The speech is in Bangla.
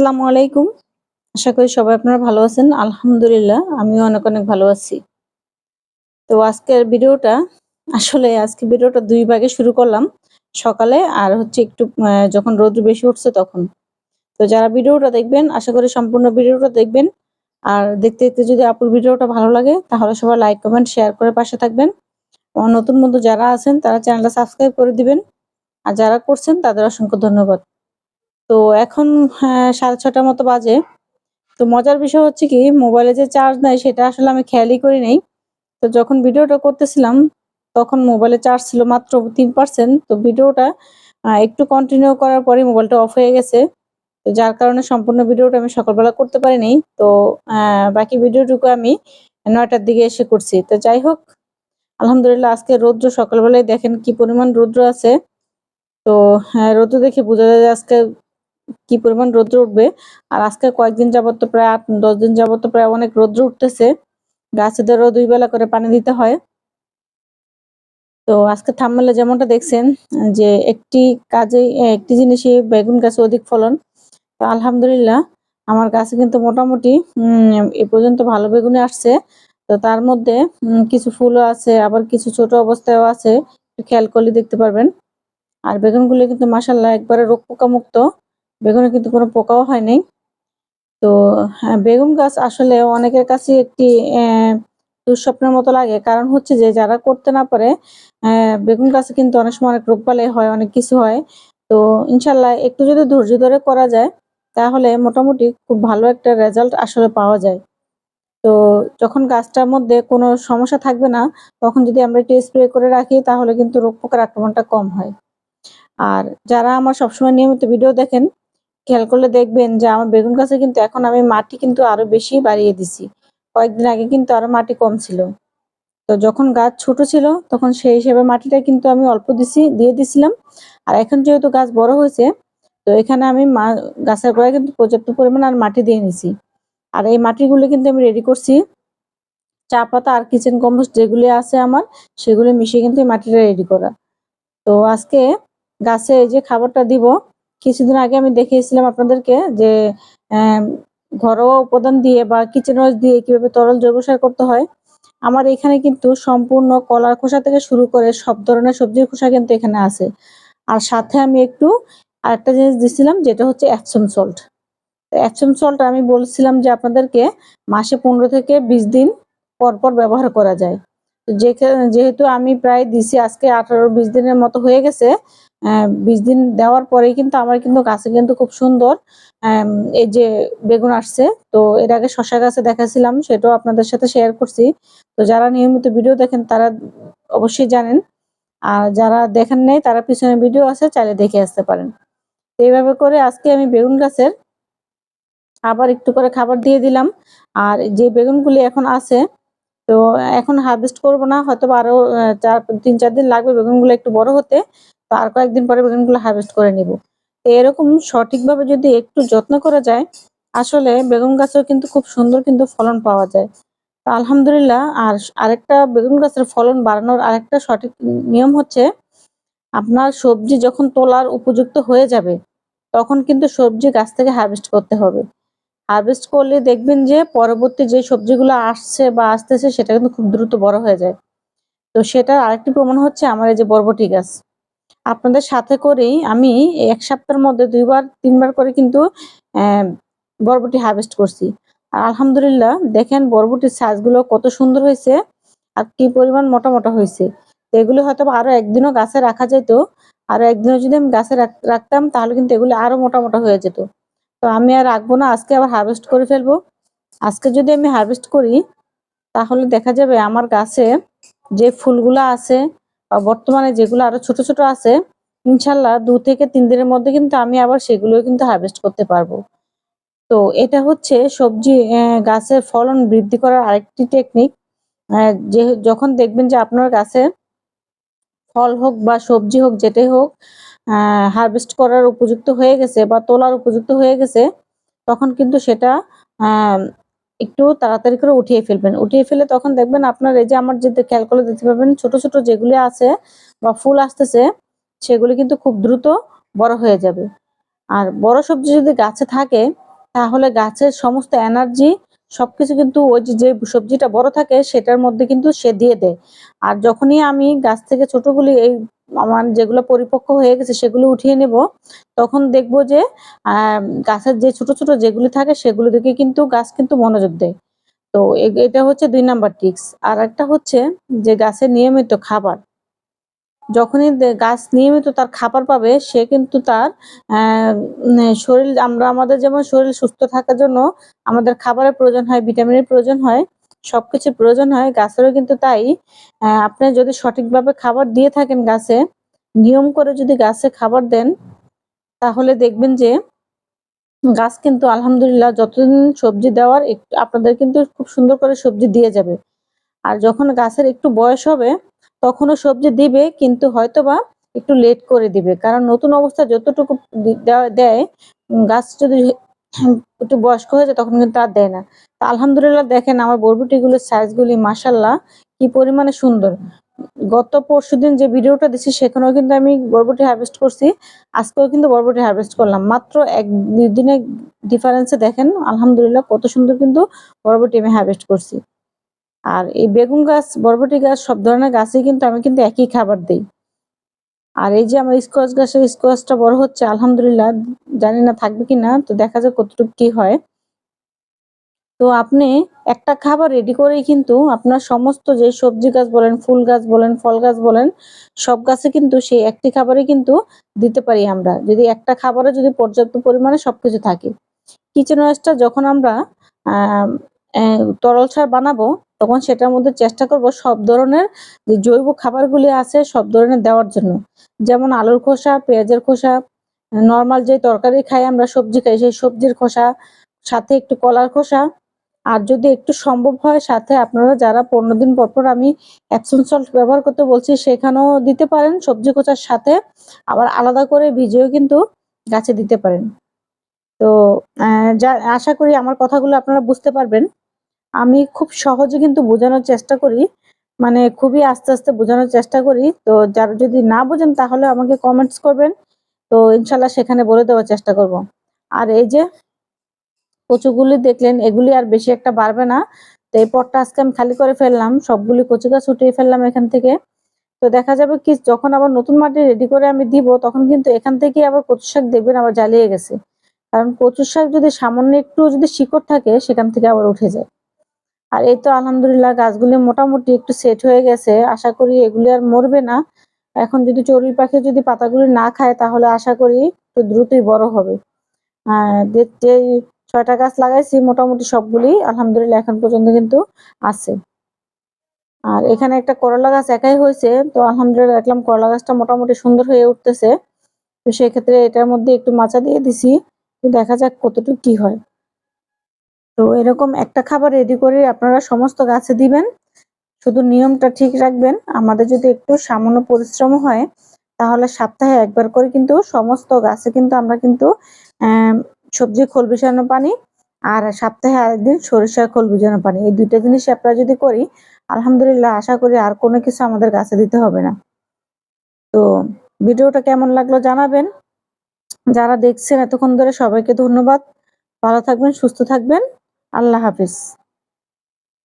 আসসালামু আলাইকুম। আশা করি সবাই আপনারা ভালো আছেন। আলহামদুলিল্লাহ, আমিও অনেক অনেক ভালো আছি। তো আজকের ভিডিওটা, আসলে আজকে ভিডিওটা দুই ভাগে শুরু করলাম। সকালে আর হচ্ছে একটু যখন রোদ বেশি উঠছে তখন। তো যারা ভিডিওটা দেখবেন, আশা করি সম্পূর্ণ ভিডিওটা দেখবেন। আর দেখতে দেখতে যদি আপুর ভিডিওটা ভালো লাগে, তাহলে সবাই লাইক, কমেন্ট, শেয়ার করে পাশে থাকবেন। নতুন বন্ধু যারা আছেন, তারা চ্যানেলটা সাবস্ক্রাইব করে দিবেন। আর যারা করছেন, তাদের অসংখ্য ধন্যবাদ। তো এখন হ্যাঁ, সাড়ে ছটার মতো বাজে। তো মজার বিষয় হচ্ছে কি মোবাইলে যে চার্জ নেয় সেটা আসলে আমি খেয়ালই করি নাই। তো যখন ভিডিওটা করতেছিলাম তখন মোবাইলে চার্জ ছিল মাত্র তিন পার্সেন্ট তো ভিডিওটা একটু কন্টিনিউ করার পরে মোবাইলটা অফ হয়ে গেছে। তো যার কারণে সম্পূর্ণ ভিডিওটা আমি সকালবেলা করতে পারিনি তো বাকি ভিডিওটুকু আমি নয়টার দিকে এসে করছি। তো যাই হোক আলহামদুলিল্লাহ আজকে রৌদ্র সকালবেলায় দেখেন কি পরিমাণ রৌদ্র আছে। তো হ্যাঁ রৌদ্র দেখে বোঝা যায় আজকে কি পরিমাণ রৌদ্র উঠবে? আর আজকে কয়েকদিন যাবত তো প্রায় আট, দশ দিন যাবত তো প্রায় অনেক রৌদ্র উঠতেছে। গাছেদেরও দুই বেলা করে পানি দিতে হয়। তো আজকে থাম্বনেলে যেমনটা দেখছেন, যে একটি কাজে একটি জিনিসে বেগুন গাছে অধিক ফলন। তো আলহামদুলিল্লাহ, আমার গাছে কিন্তু মোটামুটি এ পর্যন্ত ভালো বেগুনে আসছে। তো তার মধ্যে কিছু ফুলও আছে, আবার কিছু ছোট অবস্থায়ও আছে। খেয়াল করলে দেখতে পারবেন। আর বেগুনগুলো কিন্তু মাসাল্লাহ একবারে রোগ পোকা মুক্ত বেগুনে কিন্তু কোনো পোকাও হয়নি তো হ্যাঁ, বেগুন গাছ আসলে অনেকের কাছে একটি দুঃস্বপ্নের মতো লাগে। কারণ হচ্ছে যে যারা করতে না পারে বেগুন গাছে কিন্তু অনেক সময় অনেক রোগবালাই হয় অনেক কিছু হয়। তো ইনশাল্লাহ একটু যদি ধৈর্য ধরে করা যায় তাহলে মোটামুটি খুব ভালো একটা রেজাল্ট আসলে পাওয়া যায়। তো যখন গাছটার মধ্যে কোনো সমস্যা থাকবে না তখন যদি আমরা একটু স্প্রে করে রাখি তাহলে কিন্তু রোগ পোকার আক্রমণটা কম হয়। আর যারা আমার সবসময় নিয়মিত ভিডিও দেখেন খেয়াল করলে দেখবেন যে আমার বেগুন গাছে কিন্তু এখন আমি মাটি কিন্তু আরও বেশি বাড়িয়ে দিছি। কয়েকদিন আগে কিন্তু আরও মাটি কম ছিল। তো যখন গাছ ছোট ছিল, তখন সেই হিসেবে মাটিটা কিন্তু আমি অল্প দিছি, দিয়ে দিছিলাম। আর এখন যেহেতু গাছ বড় হয়েছে, তো এখানে আমি মা- গাছের গোড়ায় কিন্তু পর্যাপ্ত পরিমাণ আর মাটি দিয়ে নিছি। আর এই মাটিগুলো কিন্তু আমি রেডি করছি। চা পাতা আর কিচেন কম্পোস্ট যেগুলি আছে আমার, সেগুলো মিশিয়ে কিন্তু এই মাটিটা রেডি করা। তো আজকে গাছে এই যে খাবারটা দিব কিছুদিন আগে আমি দেখিয়েছিলাম আপনাদেরকে যে ঘরোয়া উপাদান দিয়ে বা কিচেন ওয়েস্ট দিয়ে কীভাবে তরল জৈব সার করতে হয়। আমার এখানে কিন্তু সম্পূর্ণ কলার খোসা থেকে শুরু করে সব ধরনের সবজির খোসা কিন্তু এখানে আছে। আর সাথে আমি একটু আরেকটা জিনিস দিছিলাম, যেটা হচ্ছে অ্যাপসম সল্ট অ্যাপসম সল্ট আমি বলছিলাম যে, আপনাদেরকে মাসে পনেরো থেকে বিশ দিন পর পর ব্যবহার করা যায়। যেহেতু আমি প্রায় দিছি, আজকে আঠারো বিশ দিনের মতো হয়ে গেছে বিশ দিন দেওয়ার পরেই কিন্তু আমার কিন্তু গাছে কিন্তু খুব সুন্দর এই যে বেগুন আসছে। তো এর আগে শশা গাছে দেখাছিলাম, সেটাও আপনাদের সাথে শেয়ার করছি। তো যারা নিয়মিত ভিডিও দেখেন, তারা অবশ্যই জানেন। আর যারা দেখেন নাই, তারা পিছনে ভিডিও আছে, চাইলে দেখে আসতে পারেন। তো এইভাবে করে আজকে আমি বেগুন গাছের আবার একটু করে খাবার দিয়ে দিলাম। আর যে বেগুনগুলি এখন আছে, তো এখন হারভেস্ট করব না হয়তো বা আরও চার, তিন, চার দিন লাগবে বেগুনগুলো একটু বড় হতে। তো আর কয়েকদিন পরে বেগুনগুলো হারভেস্ট করে নিব। এরকম সঠিকভাবে যদি একটু যত্ন করা যায়, আসলে বেগুন গাছেও কিন্তু খুব সুন্দর কিন্তু ফলন পাওয়া যায়। তো আলহামদুলিল্লাহ, আর আরেকটা বেগুন গাছের ফলন বাড়ানোর আরেকটা সঠিক নিয়ম হচ্ছে, আপনার সবজি যখন তোলার উপযুক্ত হয়ে যাবে, তখন কিন্তু সবজি গাছ থেকে হারভেস্ট করতে হবে। হারভেস্ট করলে দেখবেন যে পরবর্তী যে সবজিগুলো আসছে বা আসতেছে, সেটা কিন্তু খুব দ্রুত বড় হয়ে যায়। তো সেটার আরেকটি প্রমাণ হচ্ছে আমার এই যে বরবটি গাছ। আপনাদের সাথে করেই আমি এক সপ্তাহের মধ্যে দুইবার, তিনবার করে কিন্তু বরবটি হারভেস্ট করছি। আর আলহামদুলিল্লাহ, দেখেন বরবটির সাইজগুলো কত সুন্দর হয়েছে আর কি পরিমাণ মোটা মোটা হয়েছে এগুলো হয়তো বা আরও একদিনও গাছে রাখা যেত, আরও একদিনও যদি আমি গাছে রাখ- রাখতাম, তাহলে কিন্তু এগুলো আরও মোটা মোটা হয়ে যেত। তো আমি আর রাখব না, আজকে আবার হারভেস্ট করে ফেলব। আজকে যদি আমি হারভেস্ট করি, তাহলে দেখা যাবে আমার গাছে যে ফুলগুলো আছে বর্তমানে যেগুলো আরও ছোট ছোট আছে, ইনশাল্লাহ দু থেকে তিন দিনের মধ্যে কিন্তু আমি আবার সেগুলো কিন্তু হারভেস্ট করতে পারব। তো এটা হচ্ছে সবজি গাছের ফলন বৃদ্ধি করার আরেকটি টেকনিক যে, যখন দেখবেন যে আপনার গাছে ফল হোক বা সবজি হোক, যেটাই হোক হারভেস্ট করার উপযুক্ত হয়ে গেছে বা তোলার উপযুক্ত হয়ে গেছে, তখন কিন্তু সেটা একটু তাড়াতাড়ি করে উঠিয়ে ফেলবেন। উঠিয়ে ফেলে তখন দেখবেন আপনার এই যে আমার যে খেয়াল দেখতে পাবেন, ছোট ছোট যেগুলি আছে বা ফুল আসতেছে, সেগুলি কিন্তু খুব দ্রুত বড় হয়ে যাবে। আর বড় সবজি যদি গাছে থাকে, তাহলে গাছের সমস্ত এনার্জি সবকিছু কিন্তু ওই যে যে সবজিটা বড় থাকে, সেটার মধ্যে কিন্তু সে দিয়ে দেয়। আর যখনই আমি গাছ থেকে ছোটগুলি এই আমার যেগুলো পরিপক্ক হয়ে গেছে সেগুলো উঠিয়ে নেব। তখন দেখব যে গাছের যে ছোট ছোট যেগুলি থাকে সেগুলো দিকে কিন্তু গাছ কিন্তু মনোযোগ দেয়। তো এটা হচ্ছে দুই নাম্বার টিক্স আর একটা হচ্ছে যে গাছের নিয়মিত খাবার। যখনই গাছ নিয়মিত তার খাবার পাবে, সে কিন্তু তার শরীর, আমরা, আমাদের যেমন শরীর সুস্থ থাকার জন্য আমাদের খাবারের প্রয়োজন হয়, ভিটামিনের প্রয়োজন হয় সবকিছুর প্রয়োজন হয়, গাছেরও কিন্তু তাই। আপনি যদি সঠিকভাবে খাবার দিয়ে থাকেন গাছে, নিয়ম করে যদি গাছে খাবার দেন, তাহলে দেখবেন যে গাছ কিন্তু আলহামদুলিল্লাহ যতদিন সবজি দেওয়ার একটু আপনাদের কিন্তু খুব সুন্দর করে সবজি দিয়ে যাবে। আর যখন গাছের একটু বয়স হবে, তখনও সবজি দিবে, কিন্তু হয়তোবা একটু লেট করে দিবে। কারণ নতুন অবস্থা যতটুকু দেয় গাছ যদি একটু বয়স্ক হয়ে যায় তখন কিন্তু আর দেয় না। তা আলহামদুলিল্লাহ দেখেন আমার বরবটিগুলোর সাইজগুলি মাসাল্লাহ কি পরিমাণে সুন্দর। গত পরশু দিন যে ভিডিওটা দিচ্ছি সেখানেও কিন্তু আমি বরবটি হারভেস্ট করছি। আজকেও কিন্তু বরবটি হারভেস্ট করলাম। মাত্র এক দিনের ডিফারেন্সে দেখেন, আলহামদুলিল্লাহ কত সুন্দর কিন্তু বরবটি আমি হারভেস্ট করছি। আর এই বেগুন গাছ বরবটি গাছ, সব ধরনের গাছই কিন্তু আমি কিন্তু একই খাবার দিই। আর এই যে আমার স্কোয়াশ গাছের স্কোয়াশটা বড় হচ্ছে, আলহামদুলিল্লাহ, জানি না থাকবে কি না তো দেখা যাক কতটুকু কি হয়। তো আপনি একটা খাবার রেডি করেই কিন্তু আপনার সমস্ত যে সবজি গাছ বলেন, ফুল গাছ বলেন, ফল গাছ বলেন, সব গাছে কিন্তু সেই একটি খাবারই কিন্তু দিতে পারি আমরা। যদি একটা খাবারে যদি পর্যাপ্ত পরিমাণে সবকিছু থাকে। কিচেন ওয়েস্টটা যখন আমরা তরল সার বানাবো তখন সেটার মধ্যে চেষ্টা করব সব ধরনের যে জৈব খাবারগুলি আছে সব ধরনের দেওয়ার জন্য। যেমন আলুর খোসা, পেঁয়াজের খোসা, নর্মাল যে তরকারি খাই আমরা, সবজি খাই, সেই সবজির খোসা, সাথে একটু কলার খোসা। আর যদি একটু সম্ভব হয়, সাথে আপনারা যারা পনেরো দিন পর পর আমি অ্যাপসন সল্ট ব্যবহার করতে বলছি, সেখানেও দিতে পারেন সবজি খোঁচার সাথে। আবার আলাদা করে ভিজেও কিন্তু গাছে দিতে পারেন। তো যা, আশা করি আমার কথাগুলো আপনারা বুঝতে পারবেন। আমি খুব সহজে কিন্তু বোঝানোর চেষ্টা করি। মানে খুবই আস্তে আস্তে বোঝানোর চেষ্টা করি। তো যারা যদি না বোঝেন তাহলে আমাকে কমেন্টস করবেন। তো ইনশাল্লাহ সেখানে বলে দেওয়ার চেষ্টা করব। আর এই যে কচুগুলি দেখলেন, এগুলি আর বেশি একটা বাড়বে না। তো এই পটটা আজকে আমি খালি করে ফেললাম। সবগুলি কচু গাছ উঠিয়ে ফেললাম এখান থেকে। তো দেখা যাবে কি, যখন আবার নতুন মাটি রেডি করে আমি দিব, তখন কিন্তু এখান থেকে আবার কচু শাক দেখবেন আবার জ্বালিয়ে গেছে। কারণ কচু শাক যদি সামান্য একটু যদি শিকড় থাকে, সেখান থেকে আবার উঠে যায়। আর এই তো আলহামদুলিল্লাহ গাছগুলি মোটামুটি একটু সেট হয়ে গেছে। আশা করি এগুলি আর মরবে না। এখন যদি চড়ুই পাখি যদি পাতাগুলি না খায়, তাহলে আশা করি একটু দ্রুতই বড় হবে। যে ছয়টা গাছ লাগাইছি, মোটামুটি সবগুলি আলহামদুলিল্লাহ এখন পর্যন্ত কিন্তু আছে। আর এখানে একটা করলা গাছ একাই হয়েছে, তো আলহামদুলিল্লাহ দেখলাম করলা গাছটা মোটামুটি সুন্দর হয়ে উঠতেছে। তো সেক্ষেত্রে এটার মধ্যে একটু মাচা দিয়ে দিছি দেখা যাক কতটুকু কি হয়। তো এরকম একটা খাবার রেডি করে আপনারা সমস্ত গাছে দিবেন। শুধু নিয়মটা ঠিক রাখবেন। আমাদের যদি একটু সামান্য পরিশ্রম হয়, তাহলে সপ্তাহে একবার করে কিন্তু সমস্ত গাছে কিন্তু আমরা কিন্তু সবজি, খোল বিছানো পানি আর সপ্তাহে আরেকদিন সরিষার খোল বিছানো পানি। এই দুইটা জিনিস আপনারা যদি করি, আলহামদুলিল্লাহ আশা করি আর কোনো কিছু আমাদের গাছে দিতে হবে না। তো ভিডিওটা কেমন লাগল জানাবেন। যারা দেখছেন, এতক্ষণ ধরে সবাইকে ধন্যবাদ। ভালো থাকবেন, সুস্থ থাকবেন। আল্লাহ হাফিজ।